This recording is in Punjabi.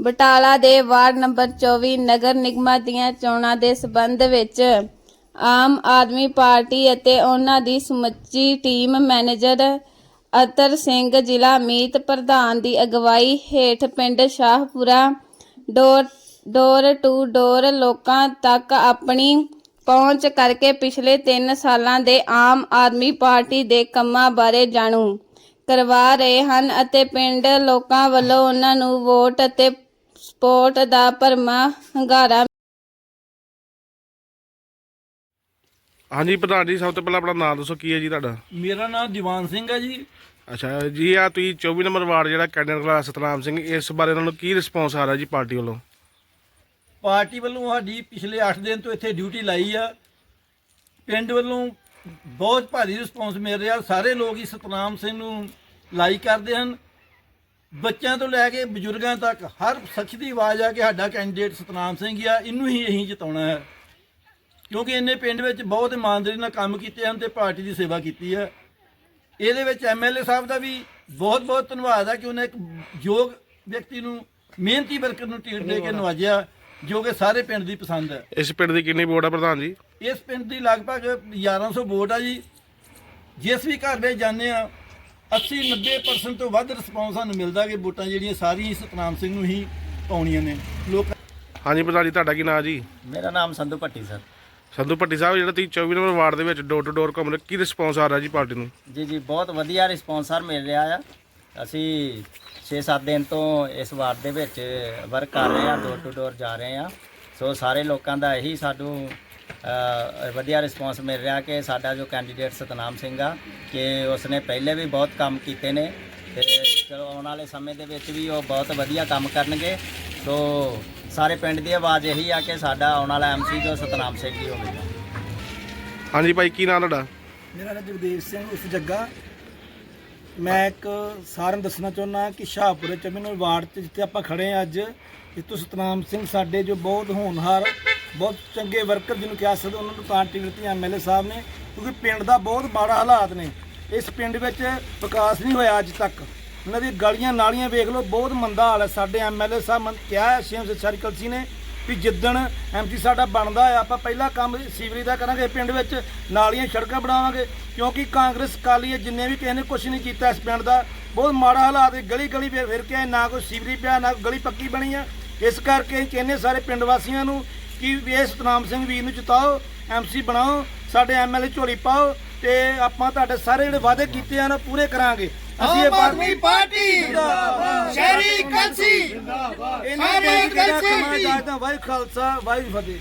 ਬਟਾਲਾ ਦੇ ਵਾਰਡ ਨੰਬਰ 24 ਨਗਰ ਨਿਗਮਾਂ ਦੀਆਂ ਚੋਣਾਂ ਦੇ ਸਬੰਧ ਵਿੱਚ ਆਮ ਆਦਮੀ ਪਾਰਟੀ ਅਤੇ ਉਹਨਾਂ ਦੀ ਸਮੁੱਚੀ ਟੀਮ ਮੈਨੇਜਰ ਅਤਰ ਸਿੰਘ ਜ਼ਿਲ੍ਹਾ ਮੀਤ ਪ੍ਰਧਾਨ ਦੀ ਅਗਵਾਈ ਹੇਠ ਪਿੰਡ ਸ਼ਾਹਪੁਰਾ ਡੋਰ ਡੋਰ ਟੂ ਡੋਰ ਲੋਕਾਂ ਤੱਕ ਆਪਣੀ ਪਹੁੰਚ ਕਰਕੇ ਪਿਛਲੇ 3 ਸਾਲਾਂ ਦੇ ਆਮ ਆਦਮੀ ਪਾਰਟੀ ਦੇ ਕੰਮਾਂ ਬਾਰੇ ਜਾਣੂ ਕਰਵਾ ਰਹੇ ਹਨ ਅਤੇ ਪਿੰਡ ਲੋਕਾਂ ਵੱਲੋਂ ਉਹਨਾਂ ਨੂੰ ਵੋਟ ਅਤੇ ਸਪੋਰਟ ਦਾ ਭਰਮਾ ਹੰਗਾਰਾ। ਹਾਂਜੀ ਪ੍ਰਧਾਨ ਜੀ ਸਭ ਤੋਂ ਪਹਿਲਾਂ ਆਪਣਾ ਨਾਮ ਦੱਸੋ ਕੀ ਹੈ ਜੀ ਤੁਹਾਡਾ? ਮੇਰਾ ਨਾਮ ਦੀਵਾਨ ਸਿੰਘ ਹੈ ਜੀ। ਅੱਛਾ ਜੀ ਆ ਤੁਸੀਂ 24 ਨੰਬਰ ਵਾਰਡ ਜਿਹੜਾ ਕੈਂਡੀਡੇਟ ਖੜਾ ਸਤਨਾਮ ਸਿੰਘ ਇਸ ਬਾਰੇ ਉਹਨਾਂ ਨੂੰ ਕੀ ਰਿਸਪੌਂਸ ਆ ਰਿਹਾ ਜੀ ਪਾਰਟੀ ਵੱਲੋਂ? ਪਾਰਟੀ ਵੱਲੋਂ ਸਾਡੀ ਪਿਛਲੇ 8 ਦਿਨ ਤੋਂ ਇੱਥੇ ਡਿਊਟੀ ਲਾਈ ਆ। ਪਿੰਡ ਵੱਲੋਂ ਬਹੁਤ ਭਾਰੀ ਰਿਸਪੌਂਸ ਮਿਲ ਰਿਹਾ। ਸਾਰੇ ਲੋਕ ਹੀ ਸਤਨਾਮ ਸਿੰਘ ਨੂੰ ਲਾਈਕ ਕਰਦੇ ਹਨ। ਬੱਚਿਆਂ ਤੋਂ ਲੈ ਕੇ ਬਜ਼ੁਰਗਾਂ ਤੱਕ ਹਰ ਸ਼ਖਸ ਦੀ ਆਵਾਜ਼ ਆ ਕਿ ਸਾਡਾ ਕੈਂਡੀਡੇਟ ਸਤਨਾਮ ਸਿੰਘ ਆ ਇਹਨੂੰ ਹੀ ਅਸੀਂ ਜਿਤਾਉਣਾ ਹੈ। ਕਿਉਂਕਿ ਇਹਨੇ ਪਿੰਡ ਵਿੱਚ ਬਹੁਤ ਇਮਾਨਦਾਰੀ ਨਾਲ ਕੰਮ ਕੀਤੇ ਹਨ ਤੇ ਪਾਰਟੀ ਦੀ ਸੇਵਾ ਕੀਤੀ ਹੈ। ਇਹਦੇ ਵਿੱਚ ਐਮਐਲਏ ਸਾਹਿਬ ਦਾ ਵੀ ਬਹੁਤ ਬਹੁਤ ਧੰਨਵਾਦ ਹੈ ਕਿ ਉਹਨੇ ਇੱਕ ਯੋਗ ਵਿਅਕਤੀ ਨੂੰ ਮਿਹਨਤੀ ਵਰਕਰ ਨੂੰ ਟਿਕਟ ਦੇ ਕੇ ਨਵਾਜਿਆ ਜੋ ਕਿ ਸਾਰੇ ਪਿੰਡ ਦੀ ਪਸੰਦ ਹੈ। ਇਸ ਪਿੰਡ ਦੀ ਕਿੰਨੀ ਵੋਟ ਆ ਪ੍ਰਧਾਨ ਜੀ? ਇਸ ਪਿੰਡ ਦੀ ਲਗਭਗ 1100 ਵੋਟ ਆ ਜੀ। ਜਿਸ ਵੀ ਘਰ ਵਿੱਚ ਜਾਂਦੇ ਆ 80 90% ਤੋਂ ਵੱਧ ਰਿਸਪੌਂਸ ਸਾਨੂੰ ਮਿਲਦਾ ਕਿ ਵੋਟਾਂ ਜਿਹੜੀਆਂ ਸਾਰੀਆਂ ਸਤਨਾਮ ਸਿੰਘ ਨੂੰ ਹੀ ਪਾਉਣੀਆਂ ਨੇ। ਲੋਕ ਹਾਂਜੀ ਪ੍ਰਧਾਨ ਜੀ ਤੁਹਾਡਾ ਕੀ ਨਾਮ ਜੀ? ਮੇਰਾ ਨਾਮ ਸੰਧੂ ਭੱਟੀ ਸਰ। ਸੰਧੂ ਭੱਟੀ ਸਾਹਿਬ ਜਿਹੜਾ ਤੁਸੀਂ 24 ਨੰਬਰ ਵਾਰਡ ਦੇ ਵਿੱਚ ਡੋਰ ਟੂ ਡੋਰ ਘੁੰਮ ਰਹੇ ਕੀ ਰਿਸਪੌਂਸ ਆ ਰਿਹਾ ਜੀ ਪਾਰਟੀ ਨੂੰ? ਜੀ ਜੀ ਬਹੁਤ ਵਧੀਆ ਰਿਸਪੌਂਸ ਸਰ ਮਿਲ ਰਿਹਾ ਆ। ਅਸੀਂ 6-7 ਦਿਨ ਤੋਂ ਇਸ ਵਾਰਡ ਦੇ ਵਿੱਚ ਵਰਕ ਕਰ ਰਹੇ ਆ ਡੋਰ ਟੂ ਡੋਰ ਜਾ ਰਹੇ ਆ। ਸੋ ਸਾਰੇ ਲੋਕਾਂ ਦਾ ਇਹੀ ਸਾਨੂੰ ਅ, ਵਧੀਆ ਰਿਸਪੌਂਸ ਮਿਲ ਰਿਹਾ ਕਿ ਸਾਡਾ ਜੋ ਕੈਂਡੀਡੇਟ ਸਤਨਾਮ ਸਿੰਘ ਆ ਕਿ ਉਸਨੇ ਪਹਿਲੇ ਵੀ ਬਹੁਤ ਕੰਮ ਕੀਤੇ ਨੇ ਤੇ ਚਲੋ ਆਉਣ ਵਾਲੇ ਸਮੇਂ ਦੇ ਵਿੱਚ ਵੀ ਉਹ ਬਹੁਤ ਵਧੀਆ ਕੰਮ ਕਰਨਗੇ। ਸੋ ਸਾਰੇ ਪਿੰਡ ਦੀ ਆਵਾਜ਼ ਇਹੀ ਆ ਕਿ ਸਾਡਾ ਆਉਣ ਵਾਲਾ ਐਮਸੀ ਜੋ ਸਤਨਾਮ ਸਿੰਘ ਜੀ ਹੋਵੇਗਾ। ਹਾਂਜੀ ਭਾਈ ਕੀ ਨਾਮ ਤੁਹਾਡਾ? ਮੇਰਾ ਨਾਮ ਜਗਦੇਵ ਸਿੰਘ ਉਸ ਜੱਗਾ। ਮੈਂ ਇੱਕ ਸਾਰਿਆਂ ਨੂੰ ਦੱਸਣਾ ਚਾਹੁੰਦਾ ਕਿ ਸ਼ਾਹਪੁਰੇ ਚਮਨ ਵਾਰਡ 'ਚ ਜਿੱਥੇ ਆਪਾਂ ਖੜੇ ਹਾਂ ਅੱਜ ਇਤੋਂ ਸਤਨਾਮ ਸਿੰਘ ਸਾਡੇ ਜੋ ਬਹੁਤ ਹੋਣਹਾਰ ਬਹੁਤ ਚੰਗੇ ਵਰਕਰ ਜਿਹਨੂੰ ਕਿਹਾ ਸਕਦੇ ਉਹਨਾਂ ਨੂੰ ਪਾਰਟੀ ਦਿੱਤੀ ਐਮਐਲਏ ਸਾਹਿਬ ਨੇ ਕਿਉਂਕਿ ਪਿੰਡ ਦਾ ਬਹੁਤ ਮਾੜਾ ਹਾਲਾਤ ਨੇ। ਇਸ ਪਿੰਡ ਵਿੱਚ ਵਿਕਾਸ ਨਹੀਂ ਹੋਇਆ ਅੱਜ ਤੱਕ। ਉਹਨਾਂ ਦੀ ਗਲੀਆਂ ਨਾਲੀਆਂ ਵੇਖ ਲਓ ਬਹੁਤ ਮੰਦਾ ਹਾਲ ਹੈ। ਸਾਡੇ ਐਮਐਲਏ ਸਾਹਿਬ ਨੇ ਕਿਹਾ ਹੈ ਸ਼ੇਮ ਸਰਕਲ ਸੀ ਨੇ ਵੀ ਜਿੱਦਣ ਐਮਸੀ ਸਾਡਾ ਬਣਦਾ ਆ ਆਪਾਂ ਪਹਿਲਾ ਕੰਮ ਸੀਵਰੇਜ ਦਾ ਕਰਾਂਗੇ ਪਿੰਡ ਵਿੱਚ ਨਾਲੀਆਂ ਸੜਕਾਂ ਬਣਾਵਾਂਗੇ ਕਿਉਂਕਿ ਕਾਂਗਰਸ ਕਾਲੀ ਜਿੰਨੇ ਵੀ ਕਿਸੇ ਨੇ ਕੁਝ ਨਹੀਂ ਕੀਤਾ ਇਸ ਪਿੰਡ ਦਾ। ਬਹੁਤ ਮਾੜਾ ਹਾਲਾਤ ਹੈ ਗਲੀ ਗਲੀ ਫਿਰ ਫਿਰ ਕੇ ਆਏ, ਨਾ ਕੋਈ ਸੀਵਰੇਜ ਪਿਆ ਨਾ ਗਲੀ ਪੱਕੀ ਬਣੀ ਆ। ਇਸ ਕਰਕੇ ਅਸੀਂ ਕਹਿੰਦੇ ਸਾਰੇ ਪਿੰਡ ਵਾਸੀਆਂ ਨੂੰ ਕਿ ਇਹ ਸਤਨਾਮ ਸਿੰਘ ਵੀਰ ਨੂੰ ਜਿਤਾਓ ਐਮਸੀ ਬਣਾਓ ਸਾਡੇ ਐਮਐਲਏ ਝੋਲੀ ਪਾਓ ਤੇ ਆਪਾਂ ਤੁਹਾਡੇ ਸਾਰੇ ਜਿਹੜੇ ਵਾਅਦੇ ਕੀਤੇ ਆ ਨਾ ਪੂਰੇ ਕਰਾਂਗੇ। ਅਸੀਂ ਇਹ ਆਦਮੀ ਪਾਰਟੀ ਜਿੰਦਾਬਾਦ। ਸ਼ਹਿਰੀ ਕਲਸੀ। ਜਿੰਦਾਬਾਦ। ਇਹਨਾਂ ਬੇਨਤੀ ਕਰਦਾ ਵਾਹਿਗੁਰੂ ਖਾਲਸਾ ਵਾਹਿਗੁਰੂ ਫਤਿਹ।